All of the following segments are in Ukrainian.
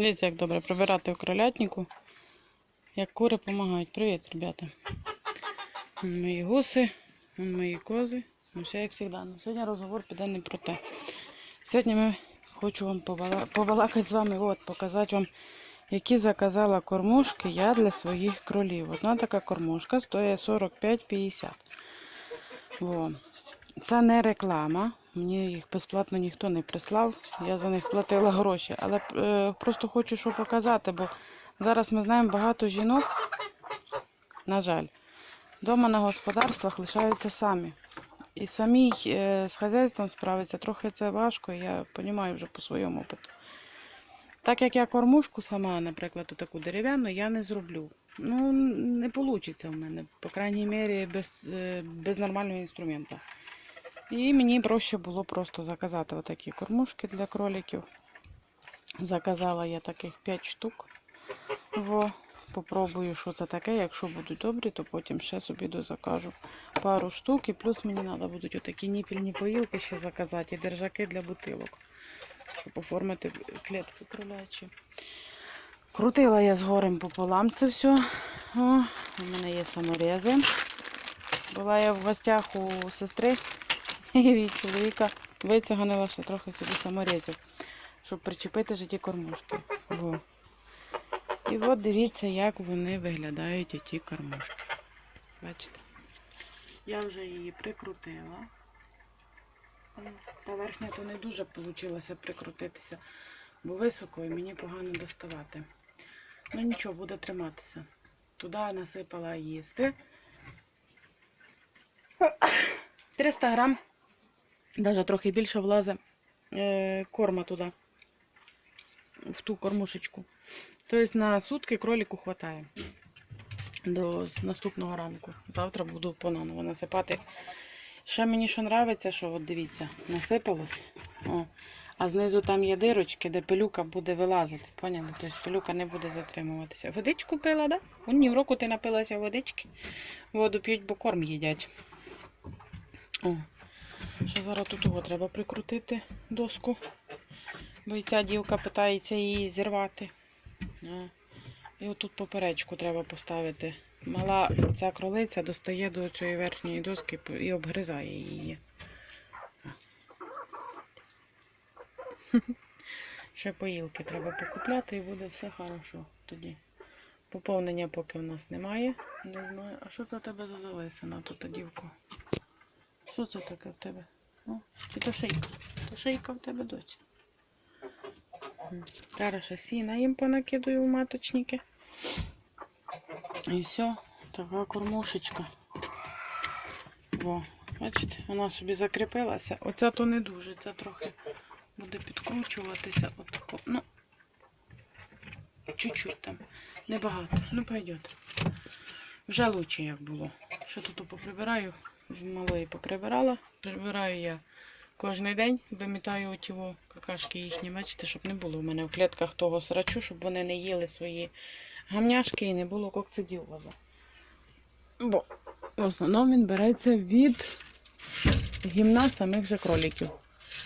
Дивіться, як добре прибирати в кролятнику. Як кури допомагають. Привіт, ребята. Вон Мої гуси, вон мої кози. Ну, все як завжди. Ну, сьогодні розговор піде не про те. Сьогодні ми хочу вам побала... побалакати з вами, от, показати вам, які заказала кормушки я для своїх кролів. Одна така кормушка стоїть 45-50. Це не реклама. Мені їх безплатно ніхто не прислав. Я за них платила гроші. Але е, просто хочу що показати, бо зараз ми знаємо багато жінок, на жаль, вдома на господарствах лишаються самі. І самій е, з хазяйством справитися трохи це важко, я розумію вже по своєму опиту. Так як я кормушку сама, наприклад, таку дерев'яну, я не зроблю. Ну, не вийде в мене, по крайній мірі, без, е, без нормального інструменту. І мені проще було просто заказати отакі кормушки для кроликів. Заказала я таких 5 штук. Во, попробую, що це таке. Якщо будуть добрі, то потім ще собі дозакажу пару штук. І плюс мені треба будуть отакі ніпільні поїлки ще заказати і держаки для бутилок, щоб оформити клітки кролячі. Крутила я з горем пополам це все. О, у мене є саморези. Була я в гостях у сестри і від чоловіка витяганила ще трохи собі саморезів, щоб причепити житті кормушки. Во. І от дивіться, як вони виглядають оті кормушки. Бачите? Я вже її прикрутила. Та верхня то не дуже вийшло прикрутитися, бо високо і мені погано доставати. Ну нічого, буде триматися. Туди насипала їсти. 300 грам, навіть трохи більше влазить е, корма туди, в ту кормушечку. Тобто на сутки кролику вистачає до наступного ранку. Завтра буду понаново насипати. Ще мені що подобається, що от дивіться, насипалось. О, а знизу там є дирочки, де пилюка буде вилазити. Поняли? Тобто пилюка не буде затримуватися. Водичку пила, да? Ні в року ти напилася водички. Воду п'ють, бо корм їдять. О, ще зараз тут його треба прикрутити доску. Бо і ця дівка питається її зірвати. І отут поперечку треба поставити. Мала ця кролиця достає до цієї верхньої доски і обгризає її. Ще поїлки треба покупляти і буде все хорошо тоді. Поповнення поки в нас немає. Не знаю. А що це тебе за зависина тут, дівко? Що це таке в тебе? О, чи то шийка? То шийка в тебе доці. М. Зараз ще сіна їм понакидаю в маточники. І все, така кормушечка. Во, бачите, вона собі закріпилася. Оця то не дуже, це трохи буде підкручуватися. Отако. Ну, чуть-чуть там. Небагато. Ну, пойдет. Вже лучше, як було. Що тут поприбираю? Малої поприбирала. Прибираю я кожен день, вимітаю оті во какашки їхні, бачите, щоб не було в мене в клітках того срачу, щоб вони не їли свої гамняшки і не було кокцидіоза. Бо в основному він береться від гімна самих же кроліків.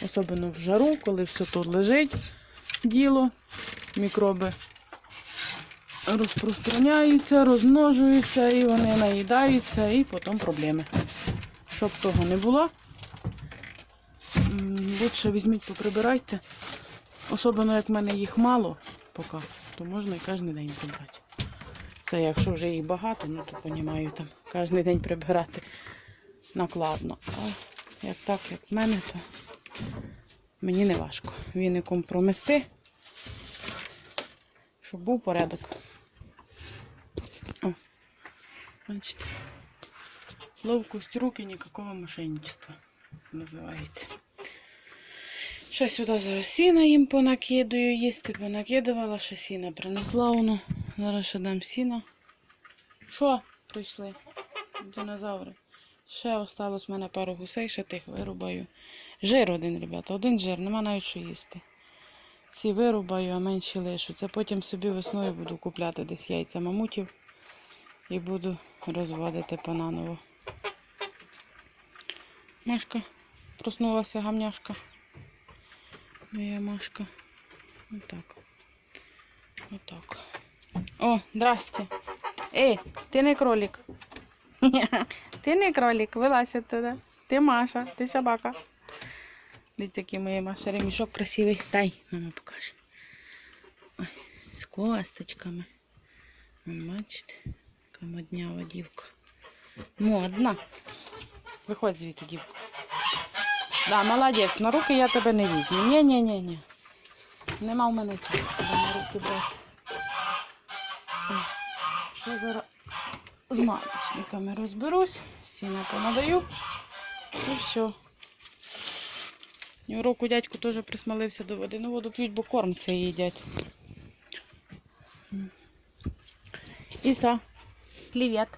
Особливо в жару, коли все тут лежить діло, мікроби розпространяються, розмножуються і вони наїдаються, і потім проблеми. Щоб того не було, лучше візьміть, поприбирайте. Особливо, як в мене їх мало поки, то можна і кожен день прибрати. Це якщо вже їх багато, ну то понімаю, там кожен день прибирати накладно. А як так, як в мене, то мені не важко. Віником промести, щоб був порядок. О, бачите. Ловкость руки, ніякого мошенничества називається. Ще сюди зараз сіна їм понакидаю, їсти понакидувала, ще сіна принесла воно. Зараз ще дам сіна. Що прийшли? Динозаври. Ще осталось в мене пару гусей, ще тих вирубаю. Жир один, ребята, один жир, нема навіть що їсти. Ці вирубаю, а менші лишу. Це потім собі весною буду купляти десь яйця мамутів і буду розводити понаново. Машка проснулася гамняшка. Моя Машка. Отак. Отак. О, здрасте. Ей, ти не кролик. Ти не кролик, вилазь оттуда. Ти Маша, ти собака. Дивіться, який моє Маша ремішок красивий. Дай, мама покаже. Ой, з косточками. Бачите, яка моднява дівка. Модна. Виходь звідти, дівка. Да, молодець, на руки я тебе не візьму. Ні, ні, ні, ні. Нема в мене чого на руки брати. Що зараз з маточниками розберусь, сіна понадаю і все. І в року дядьку теж присмалився до води. Ну, воду п'ють, бо корм це їдять. Іса, привіт.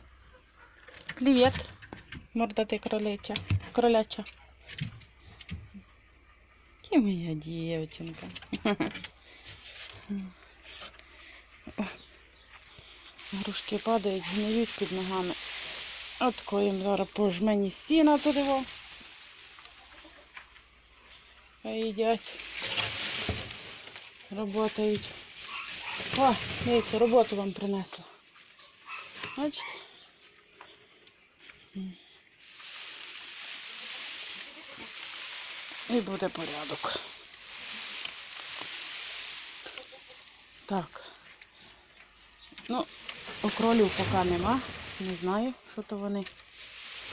Привіт. Морда ти кроляча. Кроляча. Ти моя дівчинка. Грушки падають, гниють під ногами. От коїм зараз по жмені сіна туди. Хай їдять. Работають. О, дивіться, роботу вам принесла. Бачите? І буде порядок. Так. Ну, окролів поки нема. Не знаю, що то вони.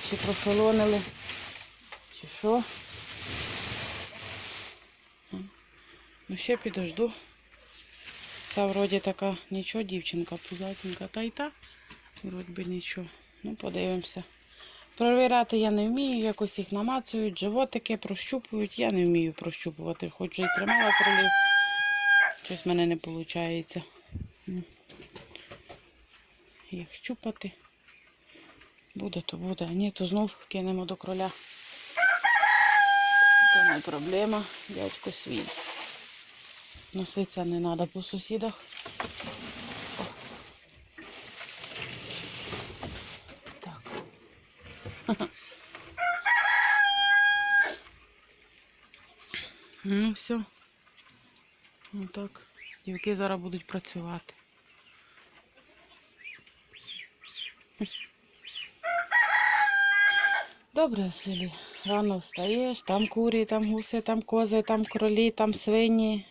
Чи профілонили, чи що. Ну, ще підожду. Ця вроді така нічого, дівчинка пузатенька, та й та. Вроді нічого. Ну, подивимося. Провіряти я не вмію, якось їх намацують, животики прощупують. Я не вмію прощупувати. Хоч і тримала кролів. Щось в мене не виходить. Їх щупати. Буде, то буде. Ні, то знов кинемо до кроля. То не проблема. Дядько свій. Носиться не треба по сусідах. О. Так. Ну, все. Ну так. Дівки зараз будуть працювати. Добре, Селі. Рано встаєш, там курі, там гуси, там кози, там кролі, там свині.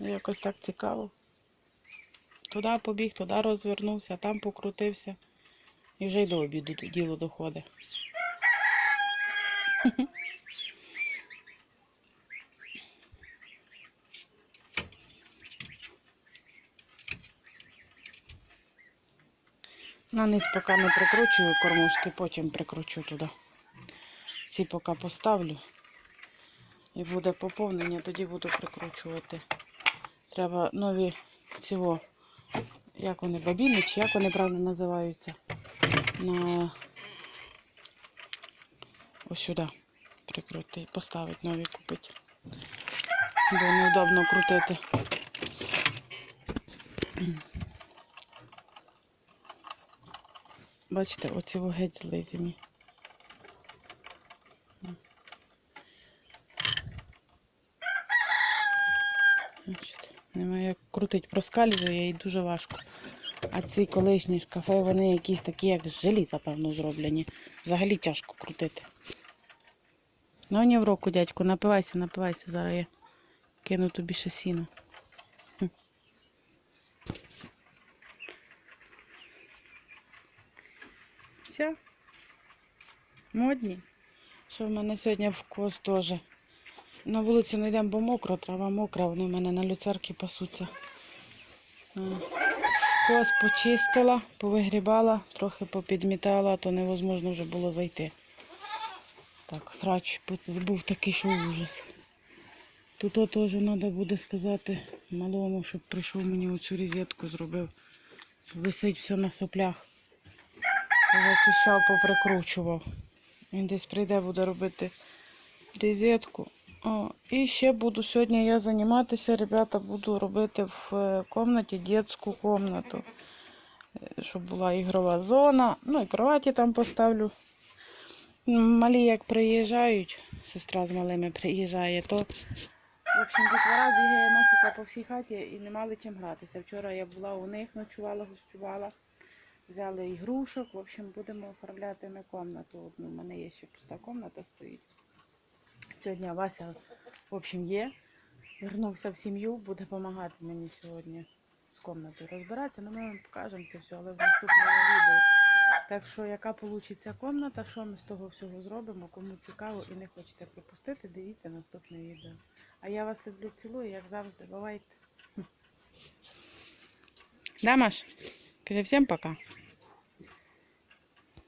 Якось так цікаво. Туди побіг, туди розвернувся, там покрутився. І вже й до обіду діло доходить. На низ поки не прикручую кормушки, потім прикручу туди. Ці поки поставлю. І буде поповнення, тоді буду прикручувати. Треба нові цього, як вони, бабіни, чи як вони правильно називаються. На ось сюди прикрути, поставити нові купити. Бо неудобно крутити. Бачите, оці геть. Значить, немає як крутить, проскальзує і дуже важко. А ці колишні шкафи, вони якісь такі, як з желіза, певно, зроблені. Взагалі тяжко крутити. Ну, ні в року, дядьку, напивайся, напивайся, зараз я кину тобі ще сіно. Все. Модні. Що в мене сьогодні вкус теж. На вулицю не йдемо, бо мокро, трава мокра, вони в мене на люцерки пасуться. Кос почистила, повигрібала, трохи попідмітала, то невозможно вже було зайти. Так, срач був такий, що ужас. Тут теж треба буде сказати малому, щоб прийшов мені оцю розетку зробив. Висить все на соплях. Зачищав, поприкручував. Він десь прийде, буде робити розетку. О, і ще буду сьогодні я займатися, ребята, буду робити в е, комнаті дитячу комнату. Е, Щоб була ігрова зона. Ну і кроваті там поставлю. Малі як приїжджають, сестра з малими приїжджає, то В общем, дітвора бігає носиться по всій хаті і не мали чим гратися. Вчора я була у них, ночувала, гостювала. Взяли ігрушок. В общем, будемо оформляти ми комнату. одну. У мене є ще пуста комната стоїть. Сьогодні Вася, в общем, є. Вернувся в сім'ю, буде допомагати мені сьогодні з комнатою розбиратися. Ну, ми вам покажемо це все, але в наступному відео. Так що, яка вийде комната, що ми з того всього зробимо, кому цікаво і не хочете пропустити, дивіться наступне відео. А я вас люблю, цілую, як завжди, бувайте. Да, Маш? Всім пока.